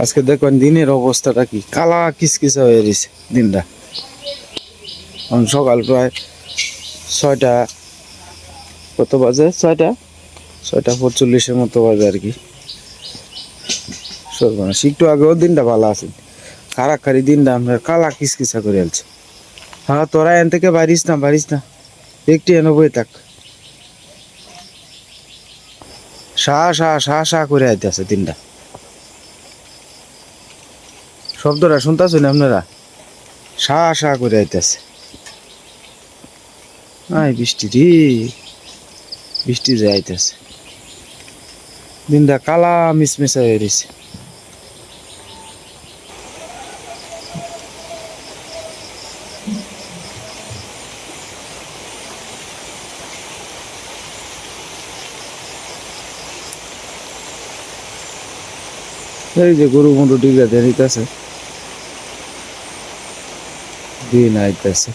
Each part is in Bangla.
আজকে দেখবেন দিনের অবস্থাটা কি? কালা কিসকিসা হয়ে রয়েছে দিনটা। এখন সকাল প্রায় ছয়টা, কত বাজে? ছয়টা? ছয়টা পঁয়তাল্লিশের মতো বাজে আর কি। সর্বনাশ। একটু আগেও দিনটা ভালো আছে। খারাপ দিনটা আমরা কালা কিসকিসা করে আলছে। হ্যাঁ তোরা এন থেকে বাড়িস না বাড়িস না। একটি এনে বই থাক। শাহ শাহ শাহ শাহ করে আইতেছে দিনটা। শব্দটা শুনতেছেন আপনারা? শাহ শাহ করে আইতেছে। আই বৃষ্টি রে। বৃষ্টি যে আইতেছে। দিনটা কালা মিসমিসা হয়ে রয়েছে এই যে গরু মরু ডিগা দিয়ে নিতেছে। দিন আইতেছে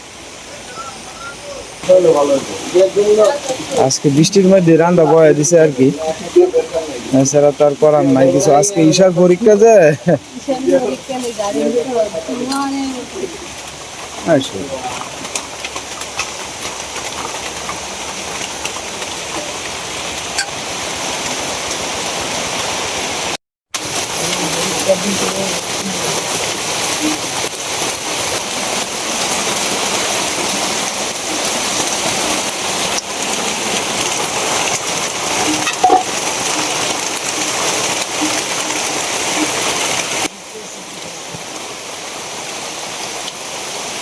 আজকে বৃষ্টির মধ্যে রান্না বয়া দিছে আর কি। এছাড়া তার করার নাই কিছু আজকে ঈশার পরীক্ষা যে। আসো।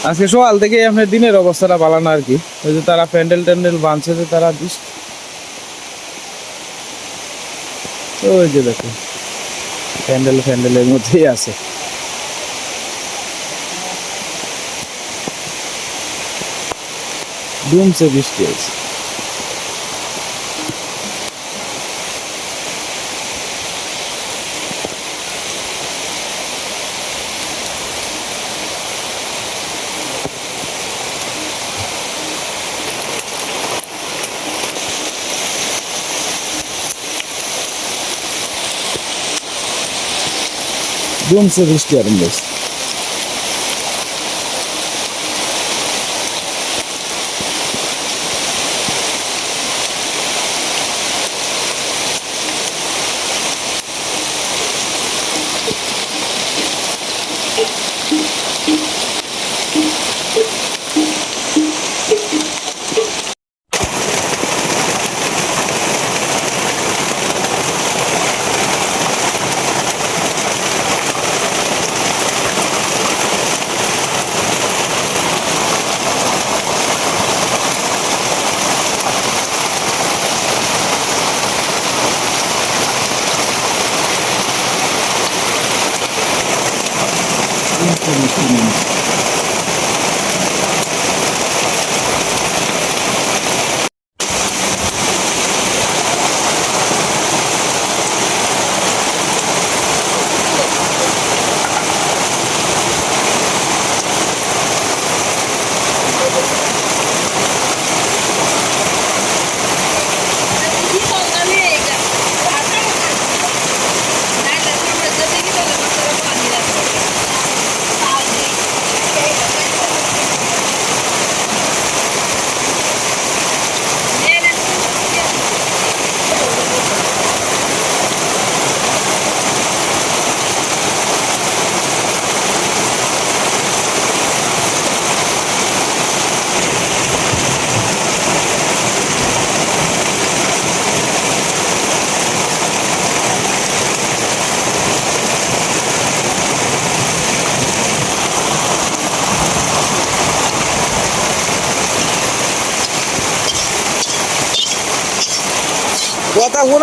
আজকে সকাল থেকে আপনার দিনের অবস্থাটা বালানো আর কি। ওই যে তারা প্যান্ডেল ট্যান্ডেল বাঁধছে যে তারা ওই যে দেখো, প্যান্ডেল ফ্যান্ডেলের মধ্যেই আছে। ডুমছে বৃষ্টি আছে ডুমছে বৃষ্টি আরম্ভ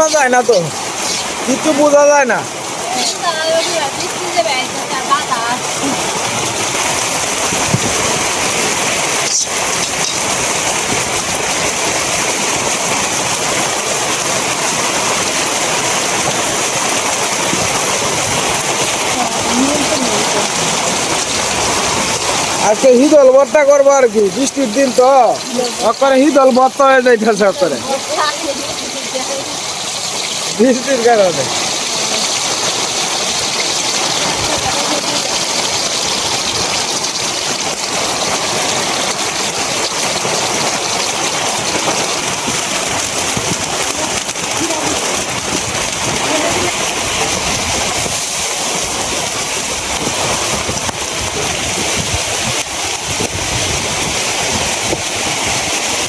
শোনা যায় না তো। কিছু বোঝা যায় না। আজকে হিদল ভর্তা করব আর কি, বৃষ্টির দিন তো। হিদল ভর্তা হয়ে যাইতেছে বৃষ্টির কারণে।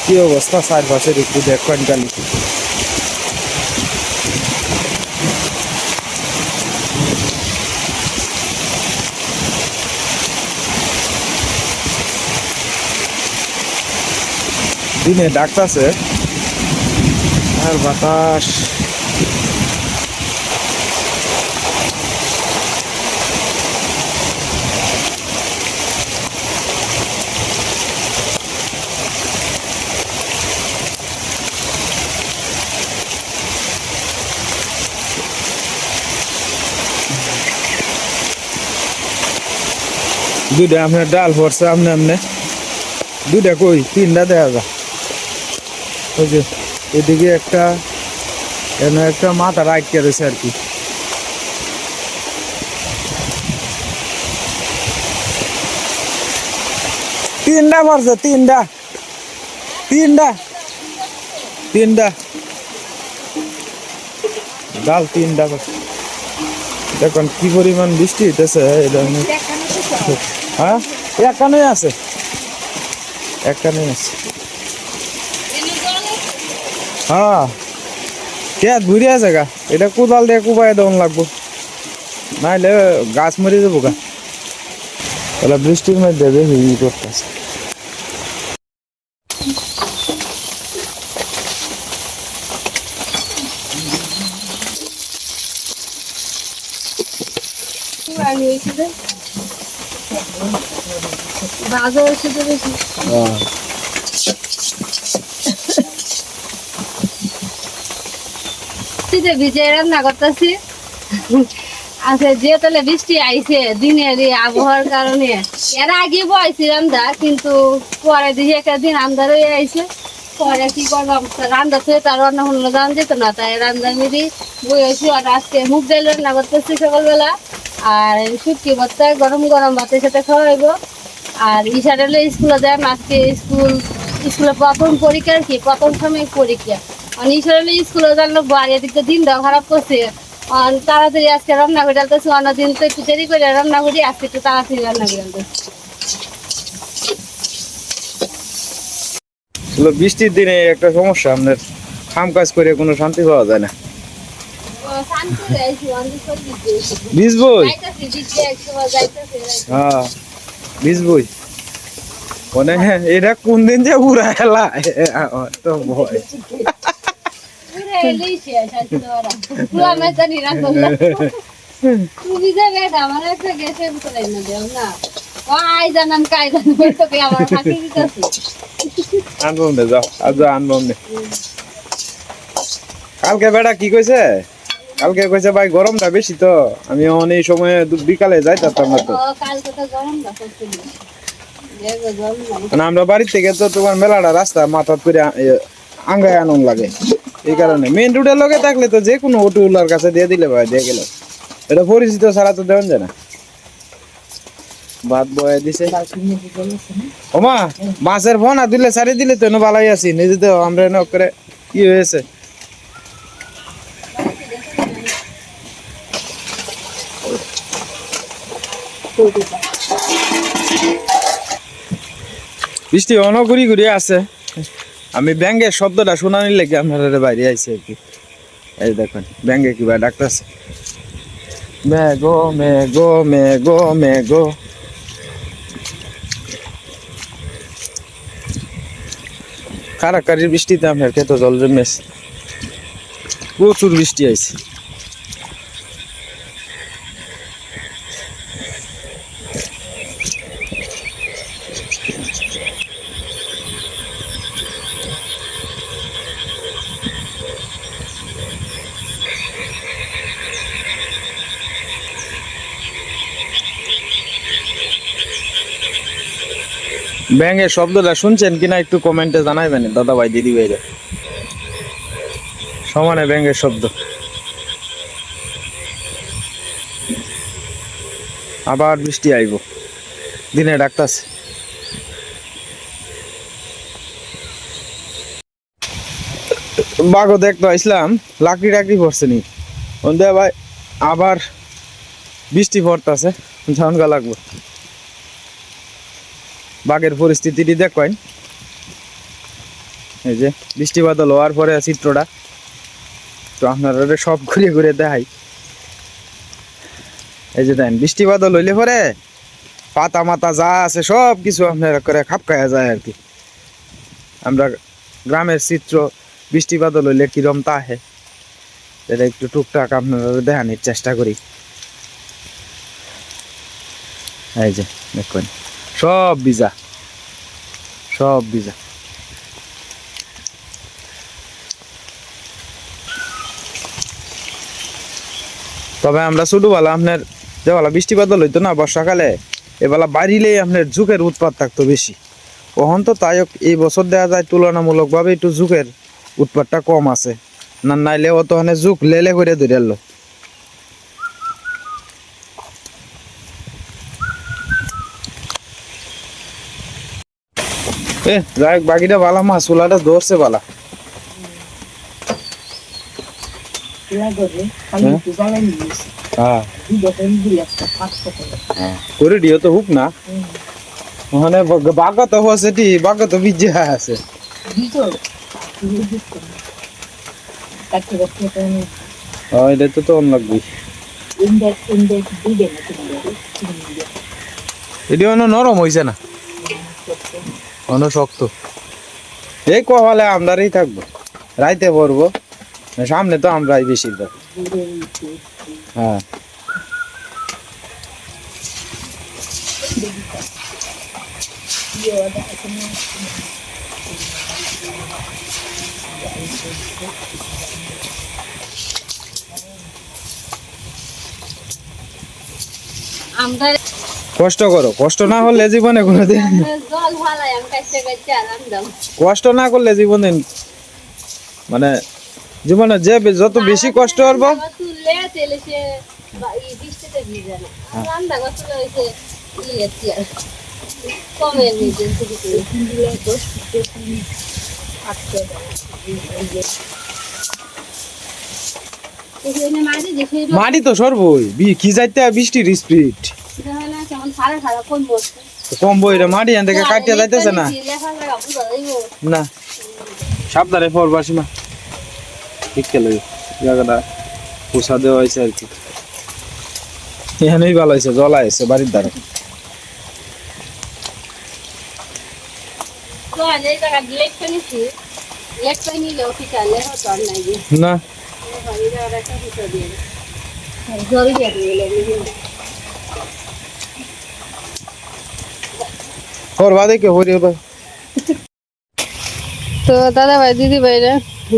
কি অবস্থা? চারপাশের একটু দেখবেন কালি দিনে ডাকতাছে। আর বাতাস। দুইটা আপনার ডাল পড়ছে আমনে আমনে দুইটা কই? তিনটা দেখা যায় ওই যে এদিকে একটা এখানে একটা মাথা রাইট করেছে আর কি। তিনটা পড়ছে তিনটা। তিনটা। তিনটা। ডাল তিনটা দেখুন কি পরিমাণ বৃষ্টি হইতেছে হ্যাঁ? একখানেই আছে। একখানেই আছে। হ্যাঁ। কে ঘুরে আছে গা? এটা কোদাল দিয়ে কুবাই দেওয়ান লাগবো। নাইলে গাছ মরে যাব গা। তাহলে বৃষ্টির মধ্যে দেখি ই করতেছে। বাজে হয়েছে বেশি। শীতে ভিজে রান্না করতেছি। আচ্ছা যে তাহলে বৃষ্টি আইছে, দিনের আবহাওয়ার কারণে এর আগে বয়সি রান্দা, কিন্তু পরে দিয়ে একটা দিন আন্দার হয়ে আইছে। পরে কি করলাম, রান্না থেকে তার রান্না হলো জান যেত না, তাই রান্না মিলি বয়েছি আর আজকে মুগ ডাল রান্না করতেছি সকালবেলা। আর শুটকি ভর্তা, গরম গরম ভাতের সাথে খাওয়াইবো। আর ইশার স্কুলে যায় আজকে স্কুল, স্কুলে প্রথম পরীক্ষা আর কি, প্রথম সময় পরীক্ষা। আর স্কুলে জানলো বাড়ি এদিকে দিনটাও খারাপ করছে আর তাড়াতাড়ি আজকে রান্না করে ডালতেছি অন্যদিন তো একটু দেরি করে রান্না করি আজকে একটু তাড়াতাড়ি রান্না করে ডালতেছি বৃষ্টির দিনে একটা সমস্যা আপনার কাম কাজ করে কোনো শান্তি পাওয়া যায় না ভিজবই হ্যাঁ ভিজবই মানে এটা কোন দিন যে উড়া আমার তো ভয় না না নে নে কালকে বেটা কি কইছে? কালকে কইছে, ভাই, গরমটা বেশি তো। আমি অনেক সময় বিকালে না গরম দেখো গরম লাগে মানে আমরা বাড়ি থেকে তো তোমার মেলাটা রাস্তা মাথাত করে আঙ্গায় আনন্দ লাগে। এই কারণে। মেন রোডের লগে থাকলে তো যে কোনো অটো উলার কাছে দিয়ে দিলে ভাই, দিয়ে গেল। এটা পরিচিত ছাড়া তো দেওয়া যায় না। ভাত বয়ে দিছে। ওমা মাছের ফোনা দিলে সারি দিলে তো ভালাই আছি, নিজে তো আমরা এনে করে কি হয়েছে? বৃষ্টি অন ঘুরি ঘুরি আছে। আমি ব্যাঙ্গের শব্দটা শোনানি লেগে আপনার বাইরে আইসি আর কি? এই দেখুন ব্যাঙ্গে কিবা আছে মেঘো মেঘো মেঘো মেঘো কারাকারির বৃষ্টিতে আপনার খেত জল জমেছে? প্রচুর বৃষ্টি আইছে। ব্যাঙের শব্দটা শুনছেন কিনা একটু কমেন্টে জানাইবেন দাদা ভাই দিদি ভাইরা সমানে ব্যাঙের শব্দ। আবার বৃষ্টি আইব। দিনে ডাকতাছে। বাঘও দেখতো আসলাম লাকড়ি টাকড়ি পড়ছে নি। ভাই, আবার বৃষ্টি পড়তাছে ঝানগা লাগবে। বাঘের পরিস্থিতিটি দেখেন। এই যে বৃষ্টি বাদল হওয়ার পরে চিত্রটা। তো আপনারা সব ঘুরে ঘুরে দেখাই। এই যে দেখেন, বৃষ্টি বাদল হইলে পরে পাতা মাতা যা আছে সব কিছু আপনারা করে খাপ খাওয়া যায় আর কি। আমরা গ্রামের চিত্র, বৃষ্টি বাদল হইলে কিরম তা হে। এটা একটু টুকটাক আপনারা দেখানোর চেষ্টা করি। এই যে দেখুন। সব ভিজা। সব ভিজা। তবে আমরা ছোটবেলা আপনার যেবেলা বৃষ্টি বাদল হইতো না বর্ষাকালে এবেলা বাড়িলেই আপনার ঝুঁকের উৎপাত থাকতো বেশি। কখন তো তাই এই বছর দেখা যায় তুলনামূলকভাবে একটু ঝুঁকের উৎপাতটা কম আছে। না, নাইলে অত হানে ঝুঁক লেলে করে ধরে এ যাই বাকিটা বালা মাছ ওলাটা ধরছে বালা। হ্যাঁ? করে দিও তো হুক না। ওখানে বাগা তো হচ্ছে টি বাগা তো বিজে আছে। এটা তো তো অন্য লাগবে এটি অন্য নরম হয়েছে না। অন্য শক্ত এই কহলে আমরাই থাকব। রাইতে পড়ব। সামনে তো আমরাই বেশিরভাগ। হ্যাঁ। আমরা কষ্ট করো, কষ্ট না করলে জীবনে কোনোদিন কষ্ট না করলে জীবনে মানে জীবনে যে যত বেশি কষ্ট করব মাটি তো সর্বই কি যাইতে বৃষ্টির স্পিড এটা না কেমন সারা সারা কোন বসছে কম বইরে মাটি এখান থেকে কাটিয়ে যাইতেছে না। না সাবধানে পড়বা সীমা ঠিক খেলে জায়গাটা পোষা দেওয়া হয়েছে আর কি। এখানেই ভালো হয়েছে জলা হয়েছে বাড়ির দ্বারা আজ এই টাকা লেট পেয়েছি লেট পেয়ে নিলেও ঠিক আছে হতো আর নাই যে না ভালো জায়গাটা একটা ফুটো দিয়ে দে। জল দিয়ে দিলে করবা দেখে হরিও তো দাদা ভাই দিদি ভাইরা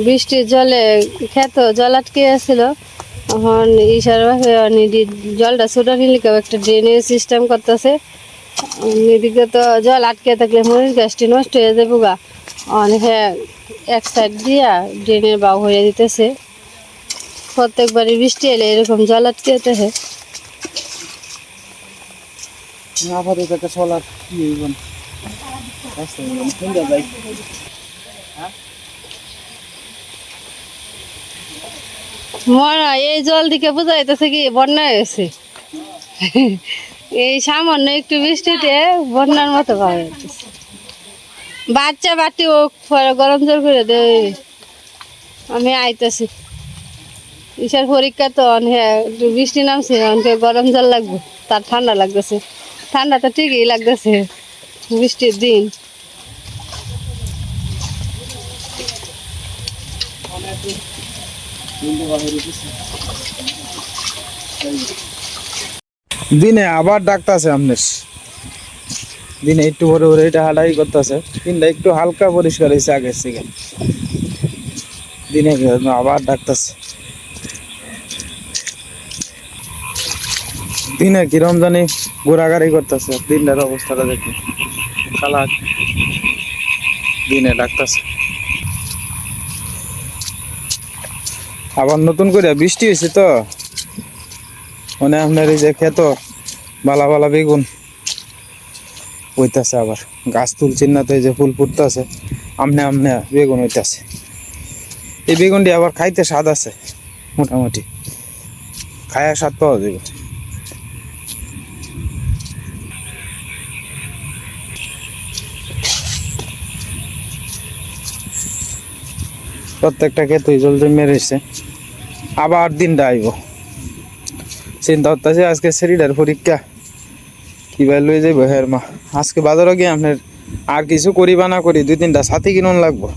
বৃষ্টির জলে খেত জল আটকে আসছিল এখন ইশার জলটা ছোটা নিলে কেউ একটা ড্রেনেজ সিস্টেম করতেছে। এদিকে তো জল আটকে থাকলে মরিচ গাছটি নষ্ট হয়ে যাব গা। অনেক এক সাইড দিয়া ড্রেনের বাউ হয়ে দিতেছে প্রত্যেকবারই বৃষ্টি এলে এরকম জল আটকে যেতেছে। আপাতত একটা চলার কি হইবন মরা, এই জল দিকে যাইতেছে কি, বন্যা হয়েছে এই সামান্য একটু বৃষ্টিতে বন্যার মতো পাওয়া বাচ্চা বাটি ও গরম জল করে দে। আমি আইতেছি। ঈশার পরীক্ষা তো হ্যাঁ একটু বৃষ্টি নামছে, অনেকে গরম জল লাগবে, তার ঠান্ডা লাগতেছে। ঠান্ডা তো ঠিকই লাগতেছে, বৃষ্টির দিন। দিনে আবার ডাকতেছে আপনার দিনে একটু ভরে ভরে এটা হাঁটাই করতেছে। দিনটা একটু হালকা পরিষ্কার হয়েছে আগের থেকে। দিনে আবার ডাকতেছে। দিনে কিরম জানি ঘোরাঘাড়ি করতেছে দিনটার অবস্থাটা দেখি। খালা দিনে ডাকতেছে। আবার নতুন করে বৃষ্টি হয়েছে তো? মানে আপনার এই যে খেত বালা বালা বেগুন হইতাছে আবার। গাছ তুলছেন না তো এই যে ফুল ফুটতেছে, আমনে আমনে বেগুন হইতাছে। এই বেগুনটি আবার খাইতে স্বাদ আছে, মোটামুটি। খায়া স্বাদ পাওয়া যাবে। প্রত্যেকটা ক্ষেত্রে জল জমে রয়েছে আবার দিনটা আইব। চিন্তা করতেছি আজকে সেরিডার পরীক্ষা কীভাবে লয়ে যাইব হের মা। আজকে বাজারও গিয়ে আপনার আর কিছু করিবা না করি, দুই তিনটা সাথী কিনুন লাগবো।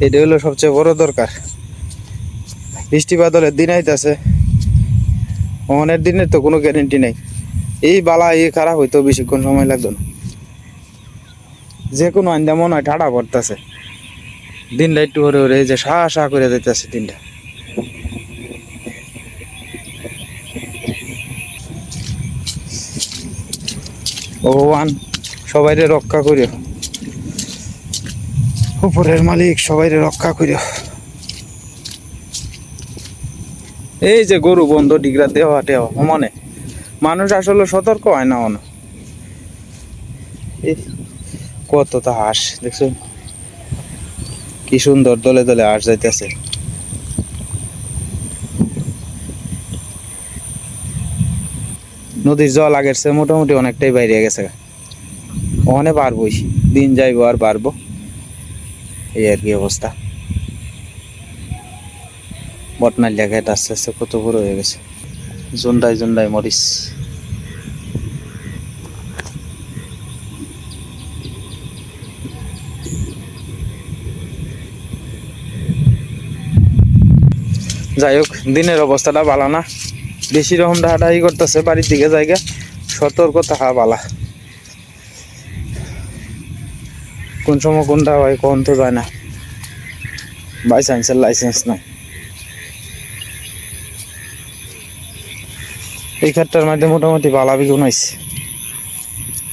এটা হলো সবচেয়ে বড় দরকার। বৃষ্টি বাদলের দিন আইতাছে। অনেক দিনের তো কোনো গ্যারেন্টি নেই। এই বালা, এই খারাপ হইতো বেশিক্ষণ সময় লাগতো না। যে কোনো আন্দা মনে হয় ঠাডা পড়তেছে। দিনটা একটু হরে হরে যে সা সা করে দিতেছে দিনটা। ভগবান, সবাইরে রক্ষা করিও। উপরের মালিক, সবাইরে রক্ষা করিও। এই যে গরু, বন্ধ, ডিগ্রা, দেওয়া, টেওয়া মনে মানুষ আসলে সতর্ক হয় না কত তা হাঁস দেখছ কি সুন্দর দলে দলে হাঁস যাইতেছে। নদীর জল আগের চেয়ে মোটামুটি অনেকটাই বাইরে গেছে। ওখানে পারবই দিন যাইবো আর পারব এই আর কি অবস্থা। বটনাল জায়গায় আস্তে আস্তে কত বড় হয়ে গেছে। জন্ডাই জন্ডাই মরিস যাই হোক দিনের অবস্থাটা ভালো না। বেশি রকম ডাহাডাহি করতেছে বাড়ির দিকে জায়গা সতর্ক থাকা বালা। কোন সময় কোনটা হয় কোন তো যায় না বাই লাইসেন্স নাই। এই ক্ষেতটার মধ্যে মোটামুটি বালা বিগুন হয়েছে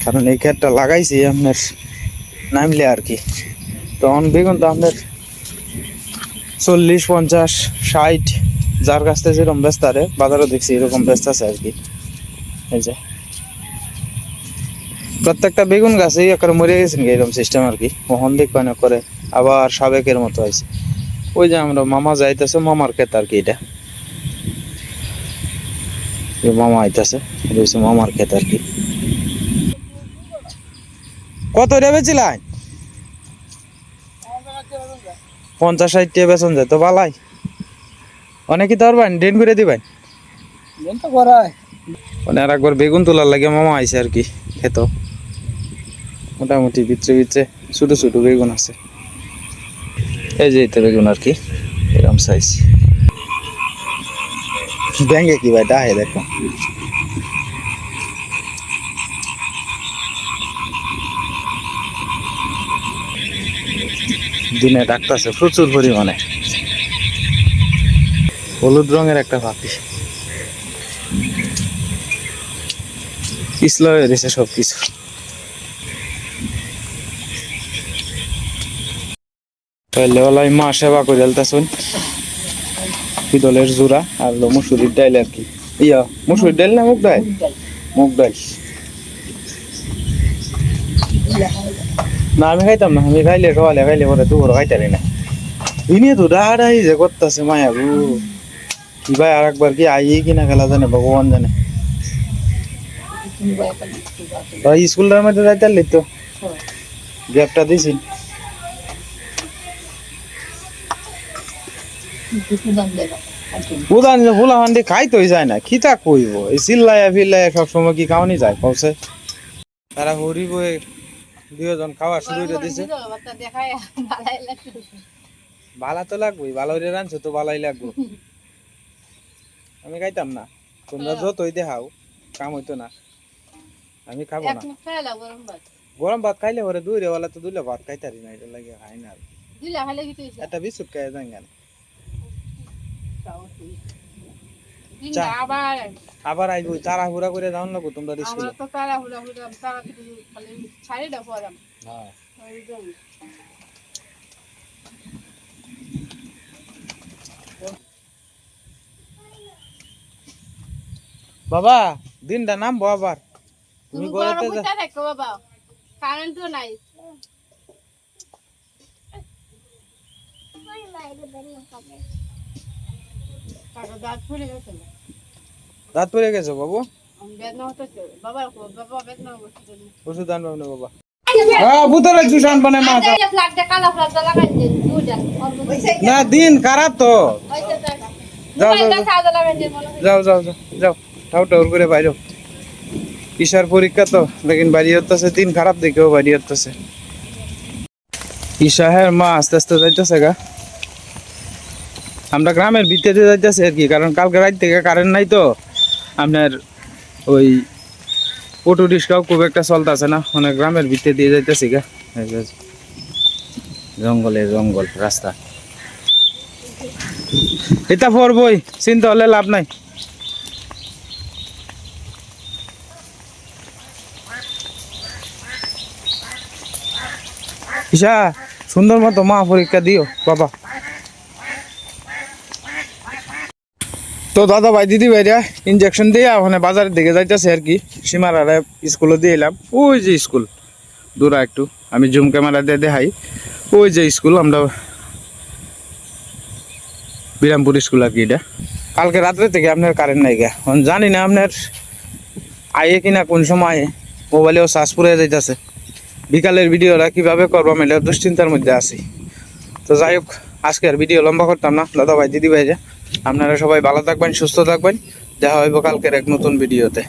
কারণ এই ক্ষেতটা লাগাইছি আপনার নামলে আর কি। তখন বেগুন তো আপনার চল্লিশ, পঞ্চাশ, ষাট যার থেকে যেরকম ব্যস্ত, আরে বাজারও দেখছি এরকম ব্যস্ত আছে আর কি। এই যে। প্রত্যেকটা বেগুন গাছেই একবার মরে গেছেন এরকম সিস্টেম আর কি। মোহন দিক পানে করে, আবার সাবেকের মতো আছে ওই যে আমরা মামা যাইতেছে মামার ক্ষেত আর কি এটা। মামা আইতাছে মামার ক্ষেত আর কি। কত রে বেচিলাই? পঞ্চাশ ষাট বেতন যায়, তো বালাই। অনেকে তো পারবেন ডেন করে দিবেন তো মানে আর একবার বেগুন তোলার লাগে মামা আইছে আর কি খেত। মোটামুটি ভিতরে ভিতরে ছোট ছোট বেগুন আছে। এই যে এটা বেগুন আর কি এরকম সাইজ ব্যাঙ্গে কি ভাই ডাহে দেখো। দিনে ডাকতেছে প্রচুর পরিমাণে। হলুদ রঙের একটা পাখি। পিছলা হয়ে রয়েছে সব কিছু তাহলে ওলাই মা সেবা করে আলতাছুন। পিদলের জোড়া আর হলো মুসুরির ডাইল আর কি। ইয়া মুসুরির ডাইল না মুগ ডাইল? মুগ ডাইল। না আমি খাইতাম না আমি খাইলে খাওয়ালে খাইলে পরে দুপুর খাইতারি না। ইনি তো ডাড়াই যে করতেছে মায়া গো। ভাই আর একবার কি আই কিনা খেলা জানে, ভগবান জানে। ভাই স্কুলটার মধ্যে যাইতে পারলি তো? গ্যাপটা দিছি। উদান ফুলা হান্ডি খাইতেই যায় না খিতা কইব? এই চিল্লাইয়া ফিল্লাইয়া সবসময় কি খাওয়ানি যায়? কৌছে তারা হরিব দুজন খাওয়া শুরু করে দিছে। ভালা তো লাগবেই, ভালো রাঁধছো তো ভালাই লাগবো। আমি খাইতাম না। তোমরা যতই দেখাও কাম হইতো না। আমি খাব না। গরম ভাত। খাইলে পরে দুই রে তো দুইলে ভাত খাইতারি না এটা লাগে খাই না একটা বিস্কুট খাই যান চা। আবার আইব তারা হুরা করে যাও লাগবো তোমরা তো তারা তারা খালি ছাড়ি দাও পরাম হ্যাঁ। বাবা দিনটা নামবো আবার। তুমি গরম হইতা থাকো বাবা কারেন্ট নাই। দাঁত পড়ে গেছো বাবু? ওষুধ না বাবা। দিন, না খারাপ তো। যাও। যাও যাও যাও যাও। ঠাউ টাউর করে বাইরো ঈশার পরীক্ষা তো, লেকিন বাড়ি হতেছে দিন খারাপ দেখেও বাড়ি হতেছে ঈশা হ্যাঁ মা আস্তে আস্তে যাইতেছে গা। আমরা গ্রামের ভিতরে যাইতেছি আর কি, কারণ কালকে রাত থেকে কারেন্ট নাই তো। আপনার ওই অটো রিক্সাও খুব একটা চলতেছে না মানে গ্রামের ভিতরে দিয়ে যাইতেছি গা। জঙ্গলে জঙ্গল, রাস্তা। এটা পড়বই, চিন্তা হলে লাভ নাই। ঈশা, সুন্দর মতো মা পরীক্ষা দিও, বাবা। তো দাদা ভাই, দিদি ভাইরা ইঞ্জেকশন দিয়ে ওখানে বাজারের দিকে যাইতেছে আর কি। সীমারারে স্কুলে দিয়ে এলাম। ওই যে স্কুল দূরা একটু, আমি জুম ক্যামেরা দিয়ে দেখাই। ওই যে স্কুল আমরা বিরামপুর স্কুল আর কি এটা। কালকে রাত্রে থেকে আপনার কারেন্ট নাই গা। জানি না আপনার আইয়ে কিনা কোন সময় মোবাইলেও চার্জ পুরে যাইতেছে। বিকালের ভিডিওটা কীভাবে করব আমি এটা দুশ্চিন্তার মধ্যে আছি। তো যাই হোক আজকে আর ভিডিও লম্বা করতাম না। দাদা ভাই, দিদি ভাই যে, আপনারা সবাই ভালো থাকবেন, সুস্থ থাকবেন। দেখা হইব কালকের এক নতুন ভিডিওতে।